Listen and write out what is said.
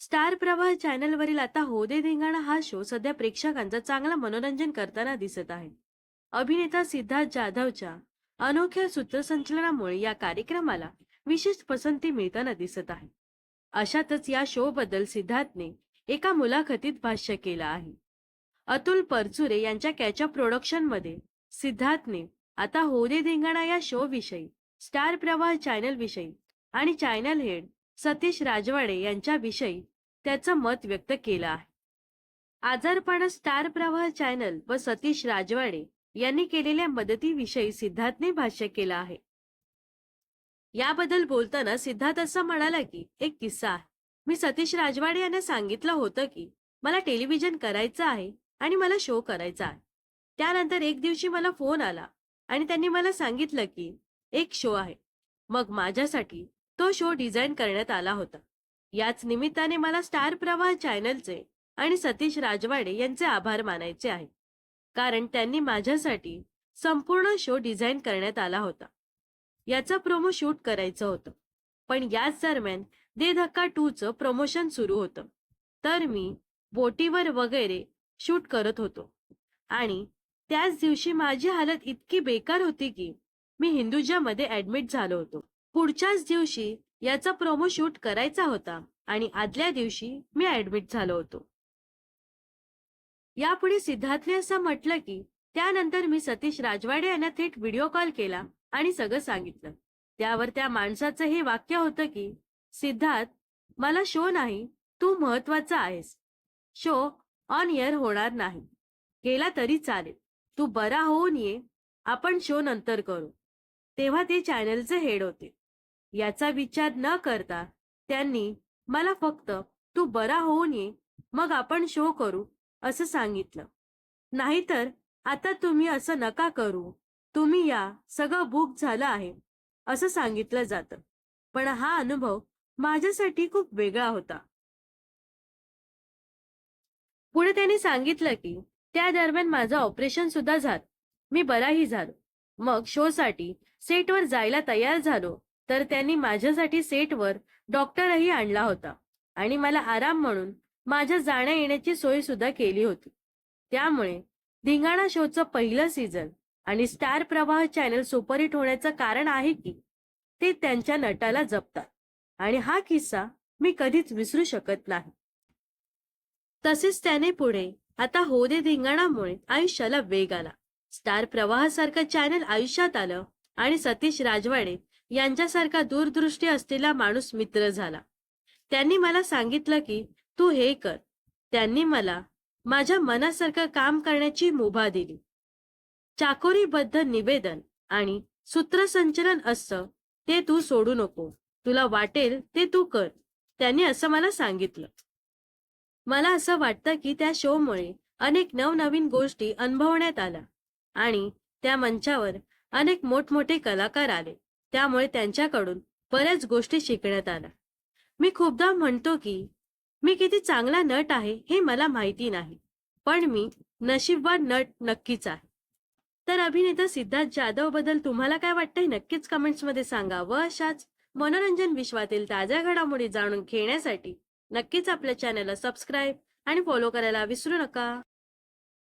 Star प्रवाह चॅनलवरील आता होदे धिंगाणा हा शो सध्या प्रेक्षकांचा चांगला मनोरंजन करताना दिसत आहे. अभिनेता सिद्धार्थ जाधवच्या अनोख्या सूत्रसंचलनामुळे या कार्यक्रमाला विशेष पसंती मिळताना दिसत आहे. अशातच या शो बद्दल सिद्धार्थने एका मुलाखतीत भाष्य केलं आहे. अतुल परचुरे यांच्या कॅचअप प्रोडक्शनमध्ये सिद्धार्थने आता होदे धिंगाणा या शो विषयी स्टार प्रवाह चॅनल विषयी आणि चॅनल हेड सतीश राजवाडे यांच्याविषयी त्याचं मत व्यक्त केलं आहे. आजारपण स्टार प्रवाह चॅनल व सतीश राजवाडे यांनी केलेल्या मदतीविषयी सिद्धार्थने भाष्य केलं आहे. याबद्दल बोलताना सिद्धार्थ असं म्हणाला की एक किस्सा आहे. मी सतीश राजवाडे यांना सांगितलं होतं की मला टेलिव्हिजन करायचं आहे आणि मला शो करायचा आहे. त्यानंतर एक दिवशी मला फोन आला आणि त्यांनी मला सांगितलं की एक शो आहे. मग माझ्यासाठी तो शो डिझाईन करण्यात आला होता. याच निमित्ताने मला स्टार प्रवाह चॅनलचे आणि सतीश राजवाडे यांचे आभार मानायचे आहे कारण त्यांनी माझ्यासाठी संपूर्ण शो डिझाईन करण्यात आला होता. याचा प्रोमो शूट करायचं होतं. पण याच दरम्यान दे धक्का टूचं प्रमोशन सुरू होतं. तर मी बोटीवर वगैरे शूट करत होतो. आणि त्याच दिवशी माझी हालत इतकी बेकार होती की मी हिंदुजामध्ये ऍडमिट झालो होतो. पुढच्याच दिवशी याचा प्रोमो शूट करायचा होता आणि आदल्या दिवशी मी ऍडमिट झालो होतो. यापुढे सिद्धार्थने असं म्हटलं की त्यानंतर मी सतीश राजवाडे यांना थेट व्हिडिओ कॉल केला आणि सगळं सांगितलं. त्यावर त्या माणसाचं हे वाक्य होतं की सिद्धार्थ मला शो नाही तू महत्त्वाचा आहेस. शो ऑन एअर होणार नाही. केला तरी चालेल. तू बरा होऊन ये. आपण शो नंतर करू. तेव्हा ते चॅनलचे हेड होते. याचा विचार न करता त्यांनी मला फक्त तू बरा होऊन ये मग आपण शो करू असं सांगितलं. नाहीतर आता तुम्ही असं नका करू तुम्ही या सगळं बुक झालं आहे असं सांगितलं जातं. पण हा अनुभव माझ्यासाठी खूप वेगळा होता. पुढे त्यांनी सांगितलं की त्या दरम्यान माझं ऑपरेशन सुद्धा झालं. मी बराही झालो. मग शोसाठी सेटवर जायला तयार झालो तर त्यांनी माझ्यासाठी सेटवर डॉक्टरही आणला होता आणि मला आराम म्हणून माझ्या जाण्या येण्याची सोय सुद्धा केली होती. त्यामुळे धिंगाणा शोचं पहिलं सीझन आणि स्टार प्रवाह चॅनल सुपरहिट होण्याचं कारण आहे की ते त्यांच्या नटाला जपतात आणि हा किस्सा मी कधीच विसरू शकत नाही. तसेच त्याने पुढे आता हो दे धिंगाणामुळे आयुष्याला वेग आला. स्टार प्रवाहासारखं चॅनल आयुष्यात आलं आणि सतीश राजवाडे यांच्यासारखा दूरदृष्टी असलेला माणूस मित्र झाला. त्यांनी मला सांगितलं की तू हे कर. त्यांनी मला माझ्या मनासारखं काम करण्याची मुभा दिली. चाकोरीबद्ध निवेदन आणि सूत्रसंचलन असतं ते तू सोडू नको. तुला वाटेल ते तू कर. त्यांनी असं मला सांगितलं. मला असं वाटतं की त्या शोमुळे अनेक नवनवीन गोष्टी अनुभवण्यात आल्या. आणि त्या मंचावर अनेक मोठमोठे कलाकार आले. त्यामुळे त्यांच्याकडून बऱ्याच गोष्टी शिकण्यात आल्या. मी खूपदा म्हणतो की मी किती चांगला नट आहे हे मला माहिती नाही पण मी नशीबवान नट नक्कीच आहे. तर अभिनेता सिद्धार्थ जाधवबद्दल तुम्हाला काय वाटतंय? नक्कीच कमेंट्समध्ये सांगा. व अशाच मनोरंजन विश्वातील ताज्या घडामोडी जाणून घेण्यासाठी नक्कीच आपल्या चॅनलला सबस्क्राईब आणि फॉलो करायला विसरू नका.